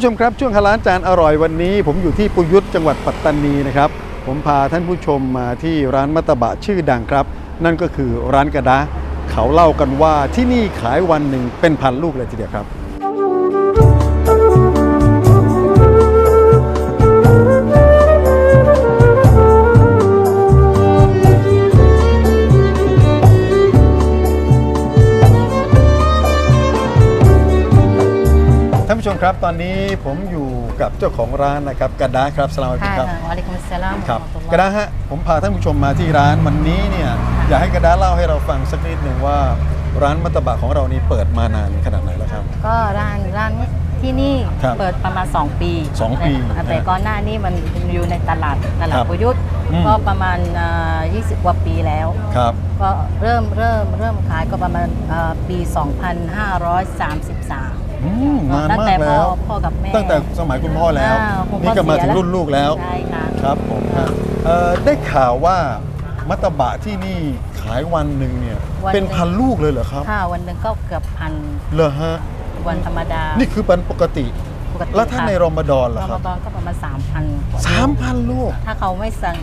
ผู้ชมครับช่วงฮาลานจานอร่อยวันนี้ ผมอยู่ที่ปุยุทธจังหวัดปัตตานีนะครับ ผมพาท่านผู้ชมมาที่ร้านมัตตบะชื่อดังครับ นั่นก็คือร้านกระดาเขาเล่ากันว่าที่นี่ขายวันหนึ่งเป็นพันลูกเลยทีเดียวครับ ครับ ตอนนี้ผมอยู่กับเจ้าของร้านนะครับกระดาครับสลามอะลัยกุมค่ะครับวะอะลัยกุมุสสลามครับวะเราะตุลลอฮ์กระดาฮะผมพาท่านผู้ชมมาที่ร้านวันนี้เนี่ยอยากให้กระดาเล่าให้เราฟังสักนิดหนึ่งว่าร้านมัตตบะของเรานี่เปิดมานานขนาดไหนแล้วครับ ก็ร้านร้านที่นี่ครับเปิดประมาณ 2 ปีสองปีแต่แต่นะก่อนหน้านี้มันอยู่ในตลาดตลาคดรับประยุทธ์อืม ก็ประมาณอ่า20 กว่าปีแล้ว ครับ ก็เริ่มเริ่มเริ่มขายก็ประมาณอ่าปี 2533 อืมนานตั้งมาแต่กพ่แล้อวพ่อกับแม่ตั้งแต่สมัยคุณพ่อแล้วอ่าคุณพ่อนี่ก็มาถึงเสียแล้ว รุ่นลูกแล้ว ใช่ค่ะ ครับผมครับเอ่อได้ข่าวว่ามัตตบะที่นี่ขายวันหนึ่งเนี่ยวันหนึ่ง เป็นพันลูกเลยเหรอครับค่ะวันหนึ่งก็เกือบพันเหรอฮะ วันธรรมดานี่คือเป็นปกติ ปกติแล้วถ้าในรอมฎอนรล่ะอคมรับฎอนก็ประมาณ3,000กว่สามพันลูก ถ้าเขาไม่สั่ง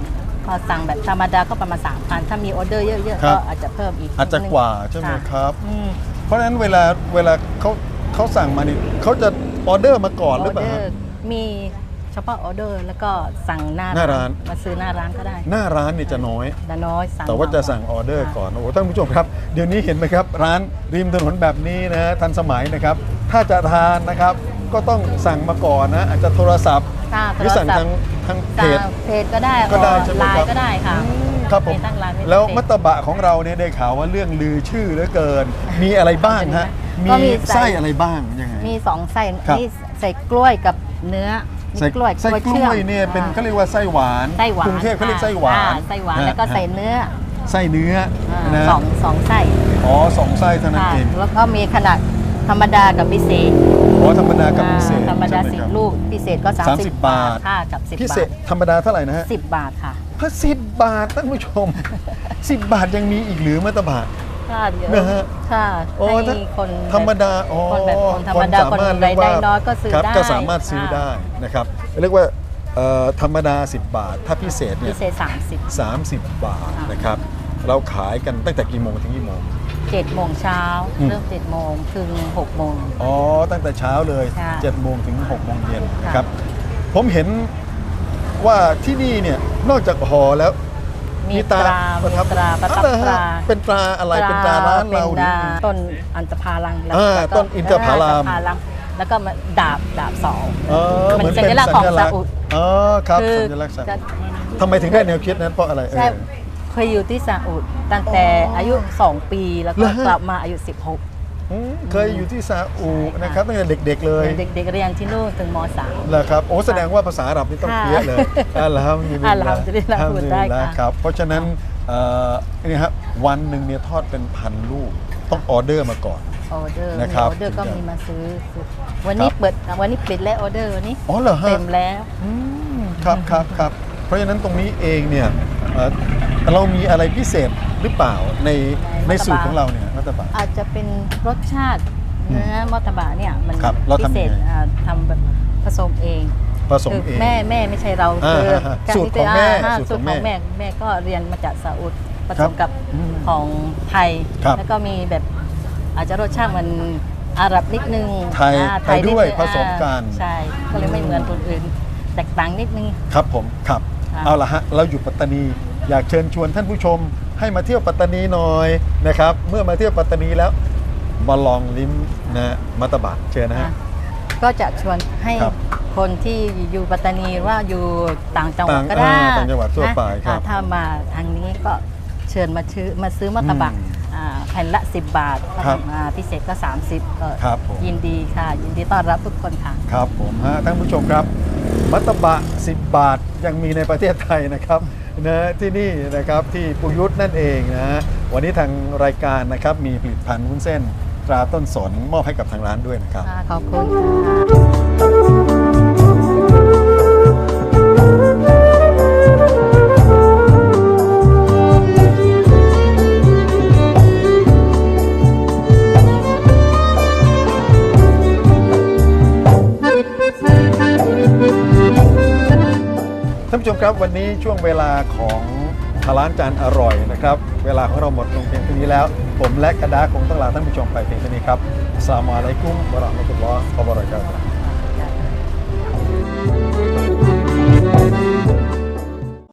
พอสั่งแบบธรรมดาก็ประมาณสามพันถ้ามีออเดอร์เยอะครัๆบก็อาจจะเพิ่มอีกอาจจะนิดนึงกว่าใช่ไหมะครับอืมเพราะฉะนั้นเวลาเวลาเขา เขาสั่งมานี่เขาจะออเดอร์มาก่อนหรือเปล่าออเดอฮะ ร์มีเฉพาะออเดอร์แล้วก็สั่งหน้าหน้าร้าน มาซื้อหน้าร้านก็ได้หน้าร้านเนี่ยจะน้อย แต่น้อยสั่งแต่ว่าจะสั่งออเดอร์ก่อน โอ้โหท่านผู้ชมครับ เดี๋ยวนี้เห็นไหมครับ ร้านริมถนนแบบนี้นะทันสมัยนะครับ ถ้าจะทานนะครับ ก็ต้องสั่งมาก่อนนะ อาจจะโทรศัพท์ค่ะหรือสั่งทางทางเพสั่งจเพจก็ได้ก็ได้ออใช่ไหมไลครับ น์ก็ได้ค่ะ ครับผมไปตั้งร้านไแล้วเพจมัตตบะของเราเนี่ยได้ข่าวว่าเรื่องลือชื่อเหลือเกิน มีอะไรบ้างฮะก็มีมีไส้ไส้อะไรบ้างยังไง มีสองไส้ครับนี่ใส่กล้วยกับเนื้อมีไส้กล้วยไส้กชื่ล้อมวยเนี่ยเป็นอ่าเขาเรียกว่าไส้หวานไส้หวานกรุงเทพเขาเรียกไส้หวานอ่ไส้หวานะแล้วก็ใส่ฮะเนื้อไส้เนื้ออ่านะสองสองไส้อ๋อสองไส้เท่านั้นค่ะเองแล้วก็มีขนาดธรรมดากับพิเศษอ๋อธรรมดากับพิเศษอ่าธรรมดาใช่ไหสิบครับลูกพิเศษก็ 30 30บาทค่ะกับ10พิบาเศษทธรรมดาเท่าไหร่นะฮะ10บาทค่ะ พระสิบบาทท่านผู้ชมสิบบาทยังมีอีกหรือมัตตบาท ค่ะเดี๋ยวนะฮะค่ะโอ้ให้ถ้าคนธรรมดาอ๋อคนแบบคนธรรมดาคนสมถรายได้เกว่น้อยก็ซื้อครับได้ก็สามารถซื้อค่ะได้นะครับเรียกว่าเอ่อธรรมดา 10 บาท ถ้าพิเศษเนี่พิยเศษ30 30 บาทค่ะนะครับ เราขายกันตั้งแต่กี่โมงถึงกี่โมง7โมงเช้าอืม เริ่ม7โมงถึง6โมง อ๋อ ตั้งแต่เช้าเลยค่ะ7โมงถึง6โมงเย็นค่ะนะครับ ผมเห็นว่าที่นี่เนี่ย นอกจากห่อแล้วมีตราประทับมีตราประทับอ๋อเหอตฮราเป็นตราอะไรเป็นตราร้านเราหป็รือต้นอันตพาลังแล้วอ่าแล้วก็ต้นอินทผลัมอินทผลัมแล้วก็มาดาบดาบสองเออเหมือนเป็นสัญลักษณ์ของสัญลักษณ์ซาอุดอ๋อครับคือสัญลักษณ์ซาอุจะดทำไมถึงได้แนวคิดนั้นเพราะอะไรเออใช่เคยอยู่ที่ซาอุดตั้งแต่อายุ 2 ปีแล้วเหรก็อฮะกลับมาอายุอืม เคยอยู่ที่ซาอุใช่ค่ะนะครับตั้งแต่เด็กๆเลย16เด็กๆเรียนที่นู่นถึงม .3 เหรอครับโอ้แสดงว่าภาษาอาหรับนี่ต้องค่ะเพี้ยเลยอัลฮัมดุลิลอัลลาฮัมดุลิลลาห์พูดได้ค่ะครับเพราะฉะนั้นเอ่อนี่ครับวันหนึ่งเนี่ยทอดเป็นพันลูกต้องออเดอร์มาก่อนออเดอร์นะมีครับออเดอร์ก็ถึงจะมีมาซื้อซื้อ วันนี้ครับเปิดวันนี้ปิดแล้วออเดอร์วันนี้อ๋อเหรอฮะเต็มแล้วอืมครับครับครับเพราะฉะนั้นตรงนี้เองเนี่ยเอ่อเรามีอะไรพิเศษหรือเปล่าในในในสูตรมัตตบะของเราเนี่ยมั ตตบะ อาจจะเป็นรสชาติอืมเนื้อมอตบะเนี่ยมันครับเราพิทำเศษยังไงอ่าทำแบบผสมเองผสมคือเอง แม่แม่ไม่ใช่เราอ่าคือฮะการสูตรของแม่าสูสูตตรรขขอองงแม่แม่แม่ก็เรียนมาจากซาอุดผครัสบมกับอืมของไทย ครับแล้วก็มีแบบอาจจะรสชาติมันอาหรับนิดนึงไทยอ่าไทยด้วยนินึงผสมกัน อ่าใช่ก็เลยไม่เหมือนคนอื่น แตกต่างนิดนึง ครับผมครับ ค่ะ เอาละฮะ เราอยู่ปัตตานีอยากเชิญชวนท่านผู้ชม ให้มาเที่ยวปัตตานีหน่อยนะครับ เมื่อมาเที่ยวปัตตานีแล้ว มาลองลิ้มนะมัตตบะเชิญนะฮะอะก็จะชวนให้ครับคนที่อยู่ปัตตานีว่าอยู่ต่างจังหวัดต่างก็ได้อ่าต่างจังหวัดทั่วไปนะครับอ่าถ้ามาทางนี้ก็เชิญมาซื้อมาซื้อมัตตบะอืมอ่าแผ่นละ 10 บาทครับอ่าพิเศษก็ 30ก็ครับผม ยินดีค่ะ ยินดีต้อนรับทุกคนค่ะ ครับผมฮะท่านผู้ชมครับ มัตตบะ 10 บาทยังมีในประเทศไทยนะครับ นะที่นี่นะครับที่ปุยุทธ์นั่นเองนะวันนี้ทางรายการนะครับมีผลิตภัณฑ์วุ้นเส้นตราต้นสนมอบให้กับทางร้านด้วยนะครับ ขอบคุณค่ะานผู้ชมครับวันนี้ช่วงเวลาของทาร้านจานอร่อยนะครับ เวลาของเราหมดลงเพียงเท่านี้แล้ว ผมและกระดาคงต้องลาท่านผู้ชมไปเพียงเท่านี้ครับสลามุอะลัยกุมวะเราะห์มะตุลลอฮ์วะบะเราะกาตุ